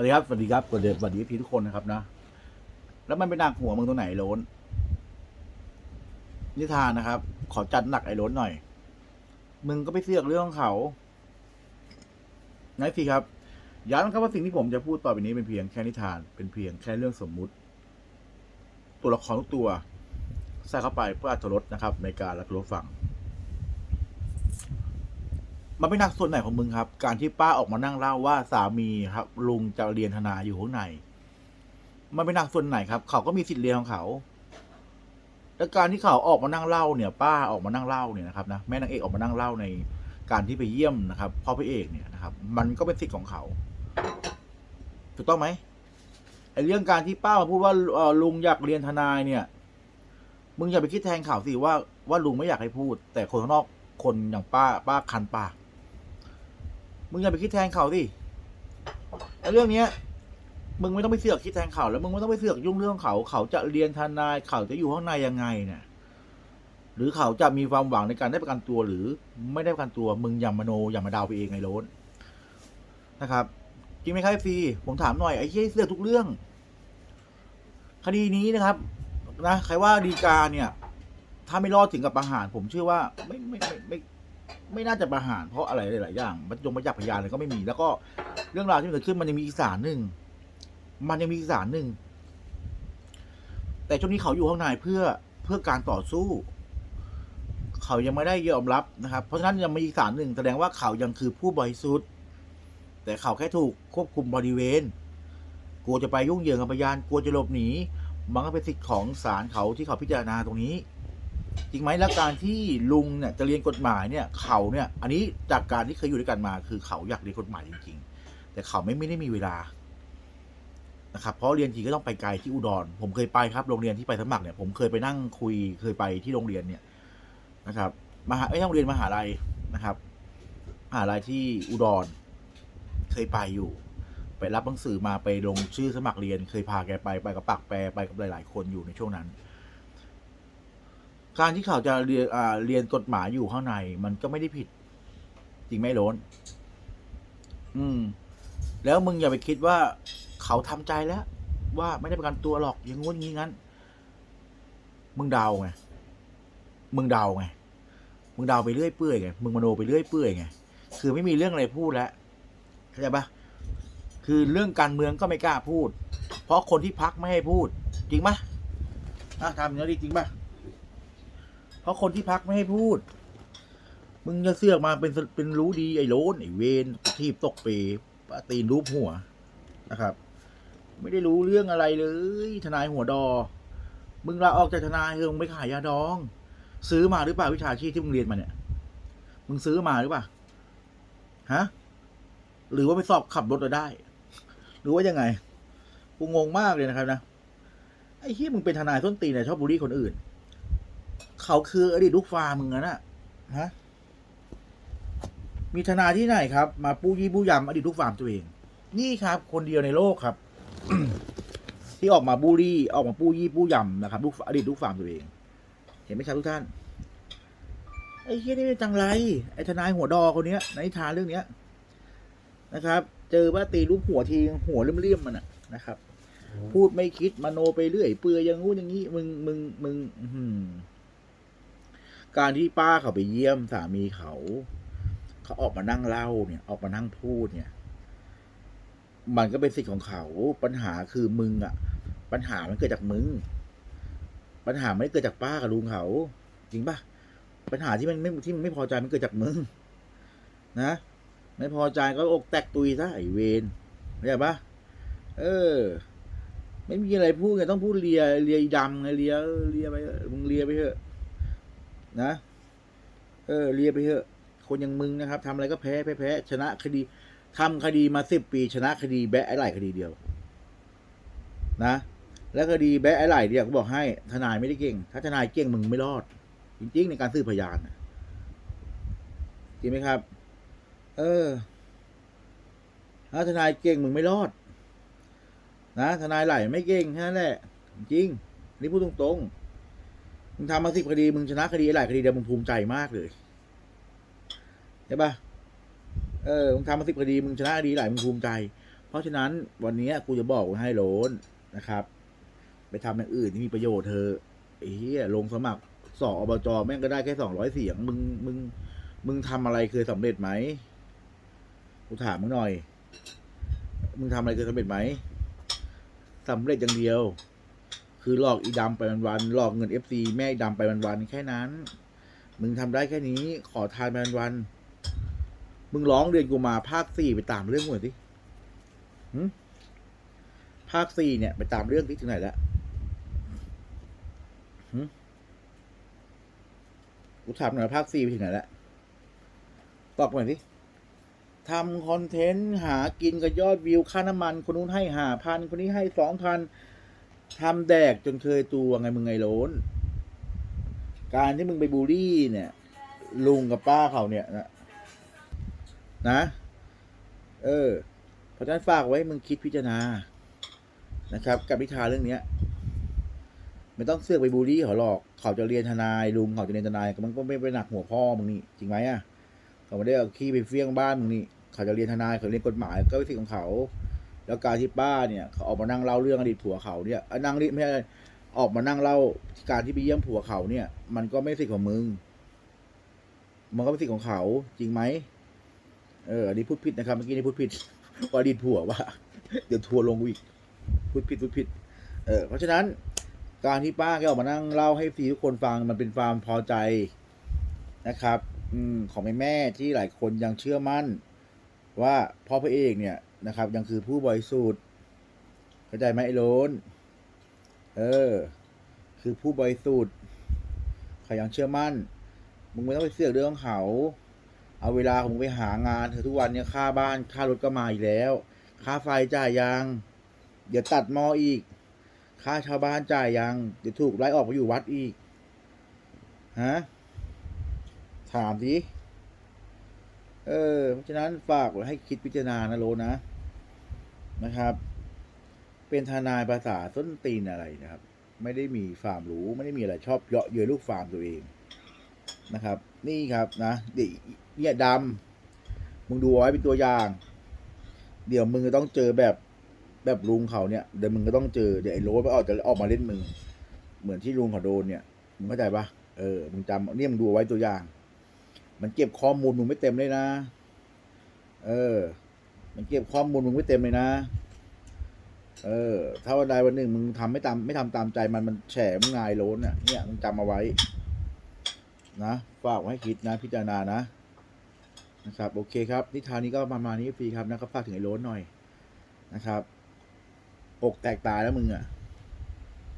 วัสดีครับสวัสดีครับสวัสดีสวัสดีพี่ทุกคนนะครับนะ แล้วมันไปหนักหัวมึงตรงไหนโลนนิทานนะครับ ขอจัดหนักไอ้โลนหน่อย มึงก็ไปเสือกเรื่องของเขาไหนสิครับย้ำครับว่าสิ่งที่ผมจะพูดต่อไปนี้เป็นเพียงแค่นิทาน เป็นเพียงแค่เรื่องสมมุติ ตัวละครทุกตัวใส่เข้าไปเพื่ออรรถรสนะครับ ในการรับรู้ฟัง มันเป็นหนักส่วนไหนของมึงครับ การที่ป้าออกมานั่งเล่าว่าสามีครับ ลุงจะเรียนทนายอยู่ข้างใน มันเป็นหนักส่วนไหนครับ เขาก็มีสิทธิ์เรียนของเขาแล้วการที่เขาออกมานั่งเล่าเนี่ย ป้าออกมานั่งเล่าเนี่ยนะครับนะแม่นางเอกออกมานั่งเล่าในการที่ไปเยี่ยมนะครับพ่อพระเอกเนี่ยนะครับ มันก็เป็นสิทธิ์ของเขาถูกต้องไหมไอ้เรื่องการที่ป้ามาพูดว่าลุงอยากเรียนทนายเนี่ย มึงอย่าไปคิดแทนข่าวสิว่าว่าลุงไม่อยากให้พูด แต่คนข้างนอกคนอย่างป้าป้าคันปาก มึงอย่าไปคิดแทนเขาสิไอ้เรื่องเนี้ย มึงไม่ต้องไปเสือกคิดแทนเขาแล้วมึงไม่ต้องไปเสือกยุ่งเรื่องเขา เขาจะเรียนทนาย เขาจะอยู่ข้างในยังไงเนี่ย หรือเขาจะมีความหวังในการได้ประกันตัวหรือไม่ได้ประกันตัว มึงอย่ามาโนอย่ามาดาวไปเองไงโล้นนะครับจริงไหมครับฟีผมถามหน่อยไอ้เหี้ยเสือกทุกเรื่อง คดีนี้นะครับนะใครว่าดีกาเนี่ย ถ้าไม่รอดถึงกับประหาร ผมเชื่อว่าไม่ไม่ไม่ไม่ ไม่น่าจะประหารเพราะอะไรหลายๆอย่างมันยงมาจับพยานอะไรก็ไม่มี แล้วก็เรื่องราวที่มันเกิดขึ้นมันยังมีอีกสารหนึ่งมันยังมีอีกสารหนึ่งแต่ช่วงนี้เขาอยู่ข้างในเพื่อเพื่อการต่อสู้ เขายังไม่ได้ยอมรับนะครับ เพราะฉะนั้นยังมีอีกสารหนึ่งแสดงว่าเขายังคือผู้บริสุทธิ์แต่เขาแค่ถูกควบคุมบริเวณกลัวจะไปยุ่งเหยิงกับพยานกลัวจะหลบหนีมันก็เป็นสิทธิ์ของศาลเขาที่เขาพิจารณาตรงนี้ จริงไหมแล้วการที่ลุงเนี่ยจะเรียนกฎหมายเนี่ยเขาเนี่ย อันนี้จากการที่เคยอยู่ด้วยกันมา คือเขาอยากเรียนกฎหมายจริง ๆ แต่เขาไม่ไม่ได้มีเวลานะครับเพราะเรียนทีก็ต้องไปไกลที่อุดร ผมเคยไปครับโรงเรียนที่ไปสมัครเนี่ยผมเคยไปนั่งคุยเคยไปที่โรงเรียนเนี่ยนะครับมหาไม่ใช่โรงเรียนมหาลัยนะครับมหาลัยที่อุดร เคยไปอยู่ ไปรับหนังสือมาไปลงชื่อสมัครเรียน เคยพาแกไปไปกับปักแปรไปกับหลาย ๆ คนอยู่ในช่วงนั้น การที่เขาจะเรียนเรียนกฎหมายอยู่ข้างใน มันก็ไม่ได้ผิด จริงไหมโลนอืม แล้วมึงอย่าไปคิดว่าเขาทำใจแล้ว ว่าไม่ได้ประกันตัวหรอกอย่างงู้นอย่างงี้งั้น มึงเดาไงมึงเดาไงมึงเดาไปเรื่อยเปื่อยไงมึงมโนไปเรื่อยเปื่อยไงคือไม่มีเรื่องอะไรพูดแล้วเข้าใจปะคือเรื่องการเมืองก็ไม่กล้าพูด เพราะคนที่พักไม่ให้พูด จริงปะอะทำอย่างนี้จริงปะ ราะคนที่พักไม่ให้พูด มึงจะเสือกมาเป็นเป็นรู้ดีไอ้โลนไอ้เวนทีบตกเปปาตีนรูปหัวนะครับ ไม่ได้รู้เรื่องอะไรเลย ทนายหัวดอ มึงลาออกจากทนายเถอะมึงไปขายยาดอง ซื้อมาหรือเปล่าวิชาชีพที่มึงเรียนมาเนี่ย มึงซื้อมาหรือเปล่าฮะหรือว่าไปสอบขับรถเราได้ หรือว่ายังไง กูงงมากเลยนะครับนะ ไอ้ที่มึงเป็นทนายส้นตีนเนี่ยชอบบูลลี่คนอื่น เขาคืออดีตลูกฟามึงอะนะฮะมีทนายที่ไหนครับ มาปู้ยี่ปู้ยำอดีตลูกฟาร์มตัวเอง นี่ครับ คนเดียวในโลกครับ ที่ออกมาบูลลี่ออกมาปู้ยี่ปู้ยำนะครับลูกอดีตลูกฟาร์มตัวเอง เห็นไหมครับทุกท่านไอ้เฮียนี่เป็นจังไรไอ้ทนายหัวดอคนเนี้ยในทานเรื่องเนี้ย นะครับ เจอว่าตีลูกหัวทีหัวเลี่ยมๆมันอะนะครับ พูดไม่คิดมโนไปเรื่อยเปื่อยอย่างงู้นอย่างนี้มึงมึงมึงอื การที่ป้าเขาไปเยี่ยมสามีเขา เขาออกมานั่งเล่าเนี่ย ออกมานั่งพูดเนี่ย มันก็เป็นสิทธิ์ของเขา ปัญหาคือมึงอะปัญหามันเกิดจากมึง ปัญหาไม่ได้เกิดจากป้ากับลุงเขา จริงปะปัญหาที่มันไม่ที่มันไม่พอใจมันเกิดจากมึง นะไม่พอใจก็อกแตกตุยซะไอเวนเข้าใจปะเออ ไม่มีอะไรพูดไงต้องพูดเลียเลียดำไงเลียเลียไปมึงเลียไปเถอะ นะ เออเรียไปเถอะ คนอย่างมึงนะครับทำอะไรก็แพ้แพ้แพ้ชนะคดีทำคดีมาสิบปีชนะคดีแบะไอ้ไหล่คดีเดียว นะ แล้วคดีแบะไอ้ไหล่เนี่ยกูบอกให้ ทนายไม่ได้เก่ง ถ้าทนายเก่งมึงไม่รอด จริง ๆ ในการสืบพยานจริงไหมครับ เออถ้าทนายเก่งมึงไม่รอด นะ ทนายไหล่ไม่เก่งแค่นั้นแหละ จริง นี่พูดตรงๆ มึงทำมาสิบคดี มึงชนะคดีหลายคดีเดียวมึงภูมิใจมากเลยใช่ปะเออ มึงทำมาสิบคดี มึงชนะคดีหลายมึงภูมิใจ เพราะฉะนั้นวันนี้กูจะบอกไว้ให้โลนนะครับ ไปทำอย่างอื่นที่มีประโยชน์เธอะไอ้เหี้ยลงสมัครสออบจแม่งก็ได้แค่สองร้อยเสียง มึง มึง มึงทำอะไรเคยสำเร็จไหมกูถามมึงหน่อย มึงทำอะไรเคยสำเร็จไหมสำเร็จอย่างเดียว คือหลอกอีดำไปวันๆหลอกเงินเอฟซีแม่อีดำไปวันๆแค่นั้น มึงทำได้แค่นี้ ขอทานไปวันๆมึงร้องเรียนกูมาภาคสี่ไปตามเรื่องหน่อยสิหึภาคสี่เนี่ย ไปตามเรื่องที่ถึงไหนแล้วหึกูถามหน่อยภาคสี่ไปถึงไหนแล้วตอบมาหน่อยสิทำคอนเทนต์หากินกับยอดวิวค่าน้ำมัน คนนู้นให้หาพันคนนี้ให้สองพัน ทำแดกจนเคยตัวไงมึงไงโล้นการที่มึงไปบูลลี่เนี่ย ลุงกับป้าเขาเนี่ยนะนะ เออเพราะฉะนั้นฝากไว้มึงคิดพิจารณานะครับ กับวิชาเรื่องเนี้ยไม่ต้องเสือกไปบูลลี่เขาหรอก เขาจะเรียนทนายลุงเขาจะเรียนทนายมันก็ไม่ไปหนักหัวพ่อมึงนี่จริงไหมอะเขาไม่ได้เอาขี้ไปเฟี้ยงบ้านมึงนี่เขาจะเรียนทนายเขาเรียนกฎหมายก็วิธีของเขา แล้วการที่ป้าเนี่ยเขาออกมานั่งเล่าเรื่องอดีตผัวเขาเนี่ยนั่งนี่ไม่ใช่ออกมานั่งเล่าการที่ไปเยี่ยมผัวเขาเนี่ย มันก็ไม่สิทธิ์ของมึง มันก็เป็นสิทธิ์ของเขา จริงไหมเอออันนี้พูดผิดนะครับเมื่อกี้นี่พูดผิดว่าอดีตผัวว่าเดี๋ยวทัวร์ลงกูอีกพูดผิดพูดผิด เออเพราะฉะนั้น การที่ป้าแกออกมานั่งเล่าให้ฟีทุกคนฟังมันเป็นความพอใจนะครับ อืมของแม่แม่ที่หลายคนยังเชื่อมั่น ว่าพ่อพระเอกเนี่ย นะครับ ยังคือผู้บริสุทธิ์เข้าใจไหมไอ้โลนเออ คือผู้บริสุทธิ์เขายังเชื่อมั่น มึงไม่ต้องไปเสือกเรื่องของเขา เอาเวลาของมึงไปหางานเธอทุกวันเนี่ยค่าบ้านค่ารถก็มาอีกแล้ว ค่าไฟจ่ายยัง เดี๋ยวตัดมออีก ค่าชาวบ้านจ่ายยัง เดี๋ยวถูกไล่ออกไปอยู่วัดอีกฮะถามสิ เออ เพราะฉะนั้นฝากไว้ให้คิดพิจารณานะโลนะนะครับ เป็นทนายภาษาส้นตีนอะไรนะครับ ไม่ได้มีฟาร์มรู้ ไม่ได้มีอะไรชอบเยาะเย้ยลูกฟาร์มตัวเองนะครับ นี่ครับนะเดี๋ยวเนี่ยดำมึงดูเอาไว้เป็นตัวอย่าง เดี๋ยวมึงจะต้องเจอแบบแบบลุงเขาเนี่ยเดี๋ยวมึงก็ต้องเจอเดี๋ยวไอ้โรสมันออกจะออกมาเล่นมึง เหมือนที่ลุงเขาโดนเนี่ยมึงเข้าใจปะเออมึงจำเนี่ยมึงดูเอาไว้ตัวอย่าง มันเก็บข้อมูลมึงไม่เต็มเลยนะ เออ มันเก็บข้อมูลมึงไม่เต็มเลยนะ เออ ถ้าวันใดวันหนึ่งมึงทำไม่ตามไม่ทำตามใจมันมันแฉมึงงายโล้นอะ เนี่ยมึงจำเอาไว้ นะฝากไว้ให้คิดนะ พิจารณานะ นะครับ โอเคครับ นิทานนี้ก็ประมาณนี้ฟรีครับนะครับฝากถึงไอ้โล้นหน่อยนะครับ อกแตกตายแล้วมึงอะ